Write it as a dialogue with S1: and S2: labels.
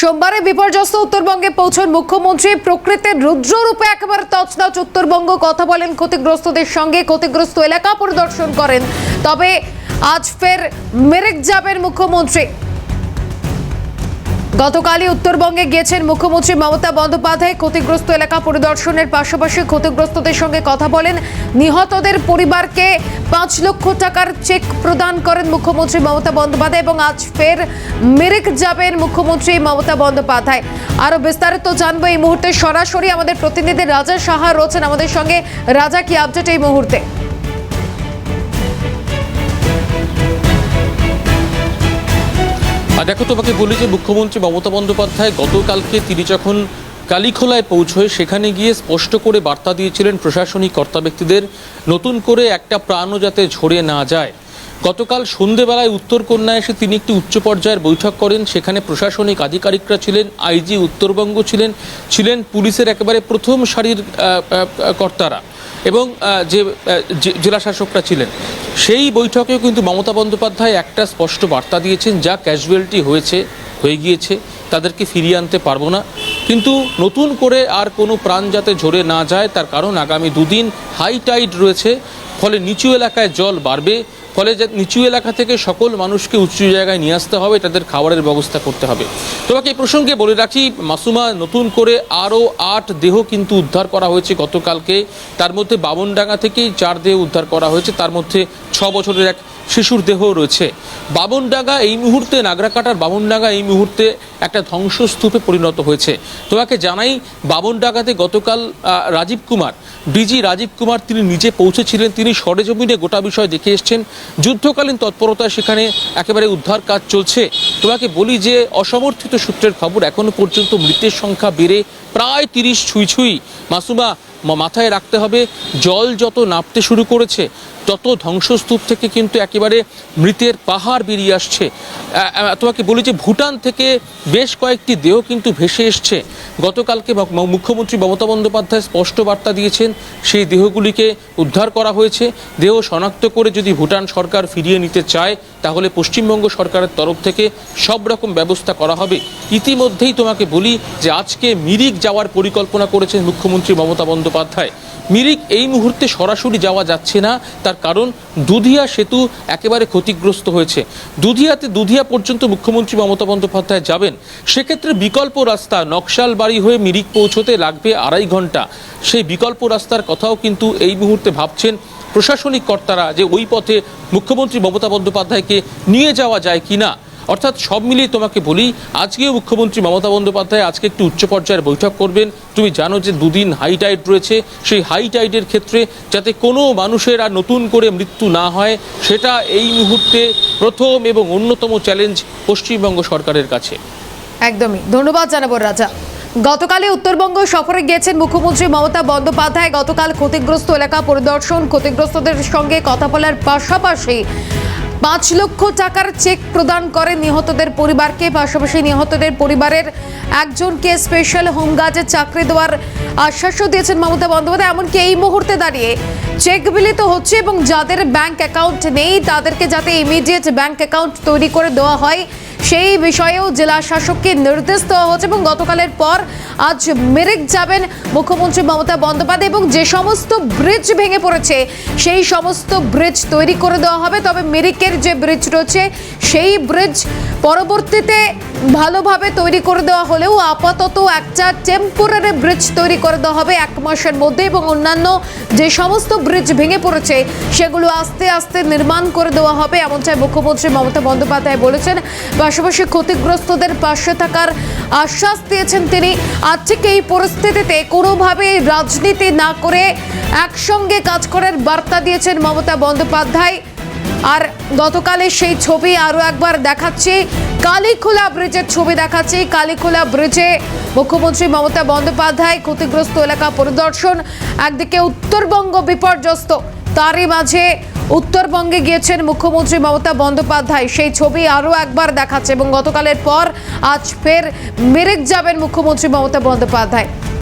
S1: সোমবারে বিপর্যস্ত উত্তরবঙ্গে পৌঁছন মুখ্যমন্ত্রী। প্রকৃতির রুদ্ররূপে একেবারে তছনছ উত্তরবঙ্গ, কথা বলেন ক্ষতিগ্রস্তদের সঙ্গে। ক্ষতিগ্রস্ত এলাকা পরিদর্শন করেন। তবে আজ ফের মেরেক যাবেন মুখ্যমন্ত্রী। গতকালই উত্তরবঙ্গে গিয়েছেন মুখ্যমন্ত্রী মমতা বন্দ্যোপাধ্যায়। ক্ষতিগ্রস্ত এলাকা পরিদর্শনের পাশাপাশি ক্ষতিগ্রস্তদের সঙ্গে কথা বলেন। নিহতদের পরিবারকে পাঁচ লক্ষ টাকার চেক প্রদান করেন মুখ্যমন্ত্রী মমতা বন্দ্যোপাধ্যায় এবং আজ ফের মেরিক যাবেন মুখ্যমন্ত্রী মমতা বন্দ্যোপাধ্যায়। আরও বিস্তারিত জানব এই মুহূর্তে। সরাসরি আমাদের প্রতিনিধি রাজা সাহা রয়েছেন আমাদের সঙ্গে। রাজা, কি আপডেট এই মুহূর্তে?
S2: দেখো তোমাকে বলি যে মুখ্যমন্ত্রী মমতা বন্দ্যোপাধ্যায় গতকালকে তিনি যখন কালীখোলায় পৌঁছয়, সেখানে গিয়ে স্পষ্ট করে বার্তা দিয়েছিলেন প্রশাসনিক কর্তা ব্যক্তিদের নতুন করে একটা প্রাণও যাতে ঝরে না যায়। গতকাল সন্ধেবেলায় উত্তরকন্যায় এসে তিনি একটি উচ্চ পর্যায়ের বৈঠক করেন। সেখানে প্রশাসনিক আধিকারিকরা ছিলেন, আইজি, উত্তরবঙ্গ ছিলেন ছিলেন পুলিশের একেবারে প্রথম সারির কর্তারা এবং যে- জেলা শাসকরা ছিলেন। সেই বৈঠকেও কিন্তু মমতা বন্দ্যোপাধ্যায় একটা স্পষ্ট বার্তা দিয়েছেন, যা ক্যাজুয়ালিটি হয়েছে, হয়ে গিয়েছে, তাদেরকে ফিরিয়ে আনতে পারব না। কিন্তু নতুন করে আর কোনো প্রাণ যাতে ঝরে না যায়, তার কারণ আগামী দুদিন হাই টাইড রয়েছে, ফলে নিচু এলাকায় জল বাড়বে। ফলে যে নিচু এলাকা থেকে সকল মানুষকে উঁচু জায়গায় নিয়ে আসতে হবে, তাদের খাবারের ব্যবস্থা করতে হবে। তোমাকে এই প্রসঙ্গে বলে রাখি, মাসুমা নতুন করে আরও আট দেহ কিন্তু উদ্ধার করা হয়েছে গতকালকে। তার মধ্যে বাবনডাঙ্গা থেকেই চার দেহ উদ্ধার করা হয়েছে, তার মধ্যে ছ বছরের এক শিশুর দেহ রয়েছে। বাবনডাঙ্গা এই মুহূর্তে, নাগরাকাটার বাবনডাঙ্গা এই মুহূর্তে একটা ধ্বংসস্তূপে পরিণত হয়েছে। তোমাকে জানাই বাবনডাঙ্গাতে গতকাল রাজীব কুমার, ডিজি রাজীব কুমার তিনি নিজে পৌঁছেছিলেন। তিনি সরেজমিনে গোটা বিষয় দেখে এসছেন। যুদ্ধকালীন তৎপরতায় সেখানে একেবারে উদ্ধার কাজ চলছে। তোমাকে বলি যে, অসমর্থিত সূত্রের খবর, এখনও পর্যন্ত মৃতের সংখ্যা বেড়ে প্রায় তিরিশ ছুঁই ছুঁই। মাসুমা মাথায় রাখতে হবে, জল যত নামতে শুরু করেছে, তত ধ্বংসস্তূপ থেকে কিন্তু একেবারে মৃতের পাহাড় বেরিয়ে আসছে। তোমাকে বলি যে ভুটান থেকে বেশ কয়েকটি দেহ কিন্তু ভেসে এসছে। গতকালকে মুখ্যমন্ত্রী মমতা বন্দ্যোপাধ্যায় স্পষ্ট বার্তা দিয়েছেন, সেই দেহগুলিকে উদ্ধার করা হয়েছে। দেহ শনাক্ত করে যদি ভুটান সরকার ফিরিয়ে নিতে চায়, তাহলে পশ্চিমবঙ্গ সরকারের তরফ থেকে সব রকম ব্যবস্থা করা হবে। ইতিমধ্যেই তোমাকে বলি যে আজকে মিরিক যাওয়ার পরিকল্পনা করেছেন মুখ্যমন্ত্রী মমতা বন্দ্যোপাধ্যায়। মিরিক এই মুহূর্তে সরাসরি যাওয়া যাচ্ছে না, তার কারণ দুধিয়া সেতু একেবারে ক্ষতিগ্রস্ত হয়েছে। দুধিয়াতে দুধিয়া পর্যন্ত মুখ্যমন্ত্রী মমতা বন্দ্যোপাধ্যায় যাবেন। সেক্ষেত্রে বিকল্প রাস্তা নকশাল বাড়ি হয়ে মিরিক পৌঁছতে লাগবে আড়াই ঘণ্টা। সেই বিকল্প রাস্তার কথাও কিন্তু এই মুহূর্তে ভাবছেন প্রশাসনিক কর্তারা যে ওই পথে মুখ্যমন্ত্রী মমতা বন্দ্যোপাধ্যায়কে নিয়ে যাওয়া যায় কিনা। অর্থাৎ সব মিলিয়ে তোমাকে বলি, আজকেও মুখ্যমন্ত্রী মমতা বন্দ্যোপাধ্যায় আজকে একটি উচ্চ পর্যায়ের বৈঠক করবেন। তুমি জানো যে দুদিন হাই টাইড রয়েছে। সেই হাই টাইডের ক্ষেত্রে যাতে কোনো মানুষের আর নতুন করে মৃত্যু না হয়, সেটা এই মুহূর্তে প্রথম এবং অন্যতম চ্যালেঞ্জ পশ্চিমবঙ্গ সরকারের কাছে।
S1: একদমই। ধন্যবাদ জানাব রাজা। গতকালে উত্তরবঙ্গ সফরে গিয়েছেন মুখ্যমন্ত্রী মমতা বন্দ্যোপাধ্যায়। গতকাল ক্ষতিগ্রস্ত এলাকা পরিদর্শন, ক্ষতিগ্রস্তদের সঙ্গে কথা বলার পাশাপাশি পাঁচ লক্ষ টাকার চেক প্রদান করে নিহতদের পরিবারকে। পাশাপাশি নিহতদের পরিবারের একজনকে স্পেশাল হোমগার্ডের চাকরি দেওয়ার আশ্বাসও দিয়েছেন মমতা বন্দ্যোপাধ্যায়। এমনকি এই মুহূর্তে দাঁড়িয়ে চেক বিলিত হচ্ছে এবং যাদের ব্যাংক অ্যাকাউন্ট নেই, তাদেরকে যাতে ইমিডিয়েট ব্যাংক অ্যাকাউন্ট তৈরি করে দেওয়া হয় সেই বিষয়েও জেলা শাসককে নির্দেশ দেওয়া হচ্ছে এবং গতকালের পর আজ মেরিক যাবেন মুখ্যমন্ত্রী মমতা বন্দ্যোপাধ্যায় এবং যে সমস্ত ব্রিজ ভেঙে পড়েছে, সেই সমস্ত ব্রিজ তৈরি করে দেওয়া হবে। তবে মেরিকের যে ব্রিজ রয়েছে, সেই ব্রিজ পরবর্তীতে ভালোভাবে তৈরি করে দেওয়া হলেও আপাতত একটা টেম্পোরারি ব্রিজ তৈরি করে দেওয়া হবে এক মাসের মধ্যে এবং অন্যান্য যে সমস্ত ব্রিজ ভেঙে পড়েছে, সেগুলো আস্তে আস্তে নির্মাণ করে দেওয়া হবে, এমনটাই মুখ্যমন্ত্রী মমতা বন্দ্যোপাধ্যায় বলেছেন। পাশাপাশি ক্ষতিগ্রস্তদের পাশে থাকার আশ্বাস দিয়েছেন তিনি। আজ থেকে এই পরিস্থিতিতে কোনোভাবে রাজনীতি না করে একসঙ্গে কাজ করার বার্তা দিয়েছেন মমতা বন্দ্যোপাধ্যায়। আর গতকালে সেই ছবি আরও একবার দেখাচ্ছি। কালীখোলা ব্রিজের ছবি দেখাচ্ছি। কালীখোলা ব্রিজে মুখ্যমন্ত্রী মমতা বন্দ্যোপাধ্যায় ক্ষতিগ্রস্ত এলাকা পরিদর্শন, একদিকে উত্তরবঙ্গ বিপর্যস্ত। তারই মাঝে উত্তরবঙ্গে গিয়েছেন মুখ্যমন্ত্রী মমতা বন্দ্যোপাধ্যায়। সেই ছবি আরও একবার দেখাচ্ছে এবং গতকালের পর আজ ফের মেরেক যাবেন মুখ্যমন্ত্রী মমতা বন্দ্যোপাধ্যায়।